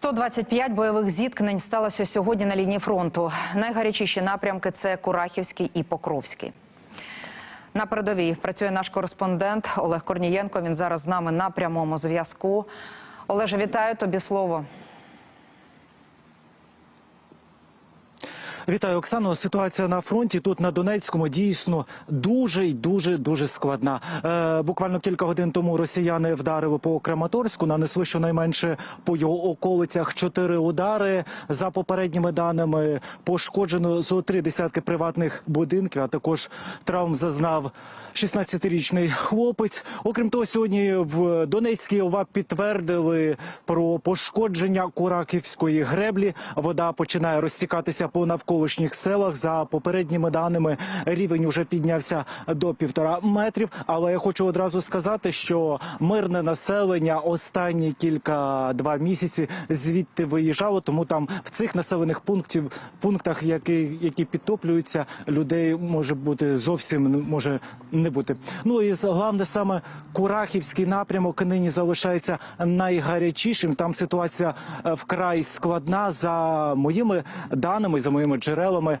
125 бойових зіткнень сталося сьогодні на лінії фронту. Найгарячіші напрямки це Курахівський і Покровський. На передовій працює наш кореспондент Олег Корнієнко. Він зараз з нами на прямому зв'язку. Олеже, вітаю тобі слово. Вітаю, Оксано. Ситуація на фронті тут на Донецькому дійсно дуже й дуже дуже складна. Е, буквально кілька годин тому росіяни вдарили по Краматорську, нанесли щонайменше по його околицях чотири удари. За попередніми даними пошкоджено зо три десятки приватних будинків. А також травм зазнав 16-річний хлопець. Окрім того, сьогодні в Донецькій ОВА підтвердили про пошкодження Кураківської греблі. Вода починає розтікатися по навколишніх селах. За попередніми даними рівень уже піднявся до півтора метрів. Але я хочу одразу сказати, що мирне населення останні кілька два місяці звідти виїжджало. Тому там в цих населених пунктів пунктах, які, які підтоплюються, людей може бути зовсім може не бути. Ну і головне саме Курахівський напрямок нині залишається найгарячішим. Там ситуація е, вкрай складна за моїми даними, за моїми джерелами джерелами.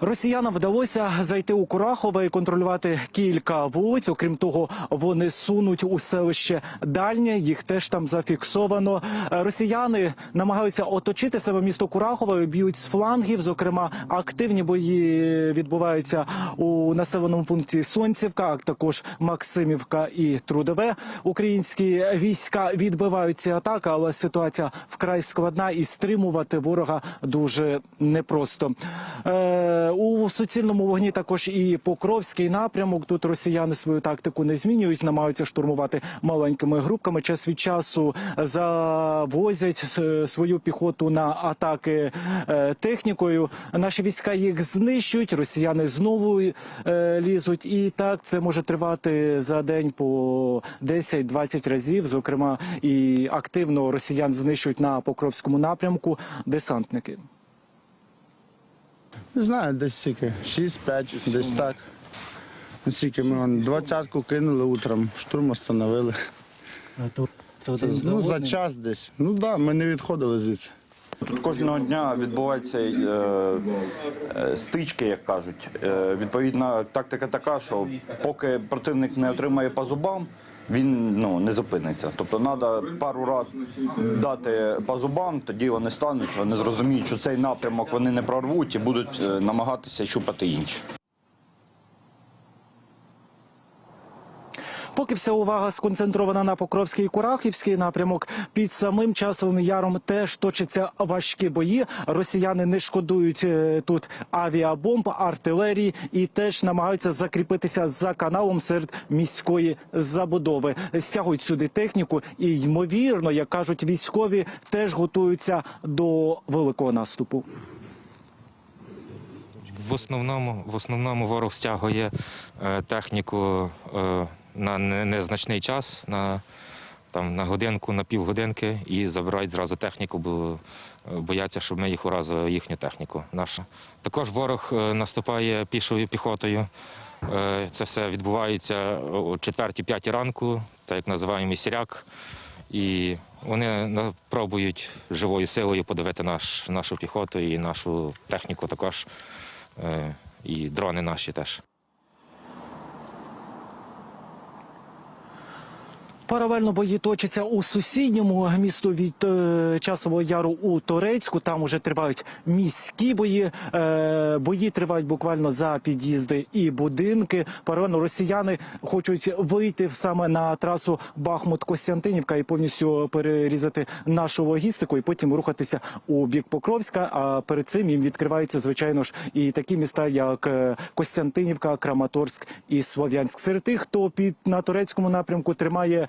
Росіянам вдалося зайти у Курахове і контролювати кілька вулиць. Окрім того, вони сунуть у селище Дальнє. Їх теж там зафіксовано. Е, Росіяни намагаються оточити себе місто Курахове, б'ють з флангів. Зокрема, активні бої відбуваються у населеному пункті Сонцівка, а також Максимівка і Трудове. Українські війська відбивають ці атаки, але ситуація вкрай складна і стримувати ворога дуже непросто. Е, у суцільному вогні також і Покровський напрямок. Тут росіяни свою тактику не змінюють, намагаються штурмувати маленькими групками. Час від часу завозять свою піхоту на атаки е, технікою. Наші війська їх знищують. Росіяни знову е, лізуть, і так це може тривати за день по 10-20 разів. Зокрема, і активно росіян знищують на Покровському напрямку десантники. Не знаю, десь стільки. 6-5, десь так. Ну, Стільки ми вон двадцятку кинули утром, штурм остановили. Ну, за час десь. Ну так, да, ми не відходили звідси. Тут кожного дня відбуваються е, е, стички, як кажуть. Е, відповідна тактика така, що поки противник не отримає по зубам, він ну, не зупиниться. Тобто треба пару разів дати по зубам, тоді вони стануть, вони зрозуміють, що цей напрямок вони не прорвуть і будуть е, намагатися щупати інші. Поки вся увага сконцентрована на Покровський і Курахівський напрямок, під самим часовим яром теж точаться важкі бої. Росіяни не шкодують е, тут авіабомб, артилерії і теж намагаються закріпитися за каналом серед міської забудови. Стягують сюди техніку і ймовірно, як кажуть військові, теж готуються до великого наступу. В основному, в основному ворог стягує е, техніку е, на незначний час, на, там, на годинку, на півгодинки і забирають зразу техніку, бо е, бояться, щоб ми їх уразили, їхню техніку. Нашу. Також ворог е, наступає пішою піхотою. Е, Це все відбувається о 4-5 ранку, так як називаємо сіряк. І вони пробують живою силою подавити наш, нашу піхоту і нашу техніку також, і дрони наші теж. Паралельно бої точаться у сусідньому місту від е, часового яру у Торецьку. Там уже тривають міські бої. Е, бої тривають буквально за під'їзди і будинки. Паралельно росіяни хочуть вийти саме на трасу Бахмут-Костянтинівка і повністю перерізати нашу логістику, і потім рухатися у бік Покровська. А перед цим їм відкриваються, звичайно ж, і такі міста, як е, Костянтинівка, Краматорськ і Слов'янськ. Серед тих, хто під на турецькому напрямку тримає.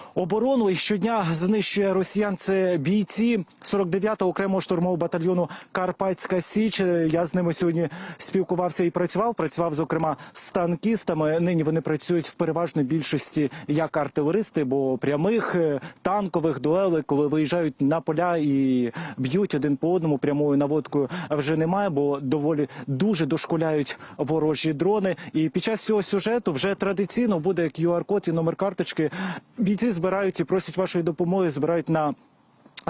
Оборону і щодня знищує росіян. Це бійці 49-го окремого штурмового батальйону Карпатська Січ. Я з ними сьогодні спілкувався і працював. Працював зокрема з танкістами. Нині вони працюють в переважній більшості як артилеристи, бо прямих е, танкових дуелей, коли виїжджають на поля і б'ють один по одному прямою наводкою, вже немає, бо доволі дуже дошкуляють ворожі дрони. І під час цього сюжету вже традиційно буде QR-код і номер карточки. Бійці збирають і просять вашої допомоги. Збирають на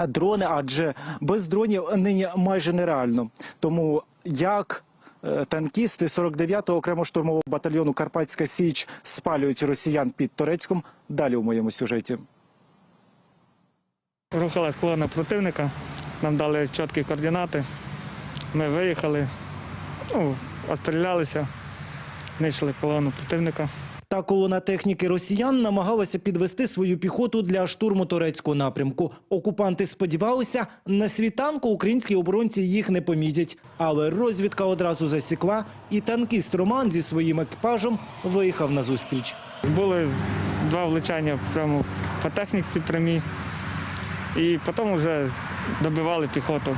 дрони, адже без дронів нині майже нереально. Тому як е, танкісти 49-го окремо штурмового батальйону Карпатська Січ спалюють росіян під Торецьком, далі у моєму сюжеті. Рухалась колона противника, нам дали чіткі координати. Ми виїхали, ну, обстрілялися, знищили колону противника. Та колона техніки росіян намагалася підвести свою піхоту для штурму турецького напрямку. Окупанти сподівалися, на світанку українські оборонці їх не помітять. Але розвідка одразу засікла, і танкіст Роман зі своїм екіпажем виїхав на зустріч. Були два влучання прямо по техніці прямій, і потім вже добивали піхоту.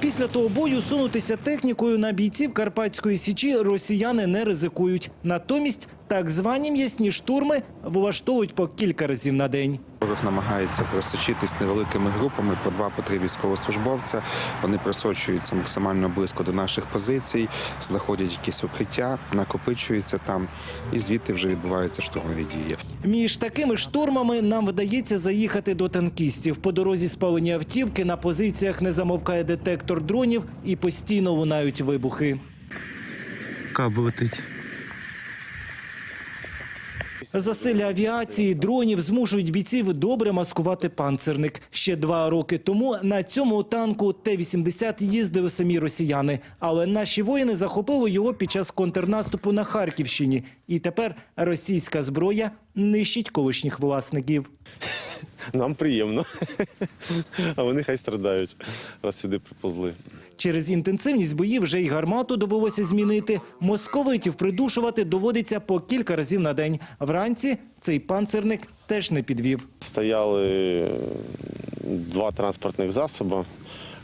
Після того бою сунутися технікою на бійців Карпатської січі росіяни не ризикують. Натомість так звані м'ясні штурми влаштовують по кілька разів на день. Ворог намагається просочитись невеликими групами по два по три військовослужбовця. Вони просочуються максимально близько до наших позицій, знаходять якісь укриття, накопичуються там, і звідти вже відбуваються штурмові дії. Між такими штурмами нам вдається заїхати до танкістів. По дорозі спалені автівки на позиціях не замовкає детектор дронів і постійно лунають вибухи. Каб летить. Засилля авіації дронів змушують бійців добре маскувати панцерник. Ще два роки тому на цьому танку Т-80 їздили самі росіяни. Але наші воїни захопили його під час контрнаступу на Харківщині. І тепер російська зброя нищить колишніх власників. Нам приємно. А вони хай страдають, раз сюди приповзли. Через інтенсивність боїв вже й гармату довелося змінити. Московитів придушувати доводиться по кілька разів на день. Вранці цей панцерник теж не підвів. Стояли два транспортних засоби.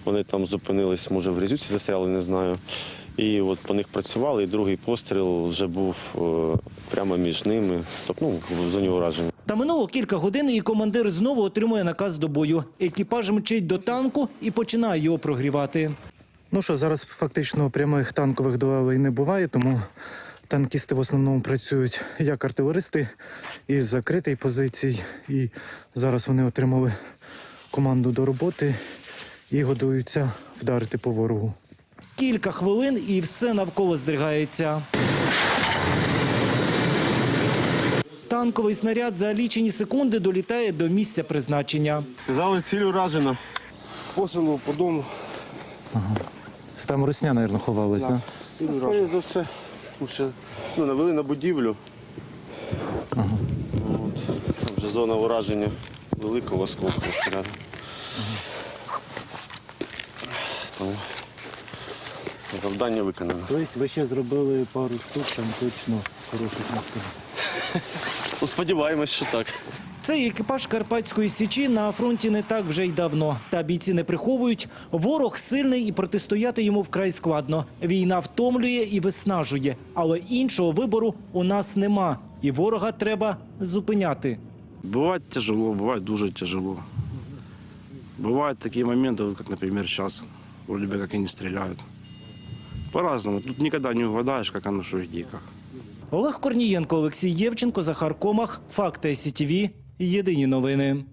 Вони там зупинились, може, в грязюці застряли, не знаю. І от по них працювали, і другий постріл вже був е, прямо між ними, тобто ну, в зоні ураження. Та минуло кілька годин, і командир знову отримує наказ до бою. Екіпаж мчить до танку і починає його прогрівати. Ну що, зараз фактично прямих танкових дуелей не буває, тому танкісти в основному працюють як артилеристи із закритої позиції. І зараз вони отримали команду до роботи і готуються вдарити по ворогу. Кілька хвилин і все навколо здригається. Танковий снаряд за лічені секунди долітає до місця призначення. Казали, ціль уражена. Посилу по дому. Це там русня, мабуть, ховалась, да. Скоріше за все. Ну, навели на будівлю. От. Там вже зона ураження великого осколку снаряду. Тому завдання виконано. Тобто ви ще зробили пару штук, там точно хороших наскільки. Ну, сподіваємось, що так. Цей екіпаж Карпатської січі на фронті не так вже й давно. Та бійці не приховують. Ворог сильний і протистояти йому вкрай складно. Війна втомлює і виснажує, але іншого вибору у нас нема. І ворога треба зупиняти. Бывает тяжело, бывает дуже тяжело. Бывают такие моменты, вот как, например, сейчас. Вроде бы как и не стреляют. По-разному. Тут никогда не угадаешь, как оно, что и где, как. Олег Корнієнко, Олексій Євченко, Захар Комах. Факти СІТВ. Єдині новини.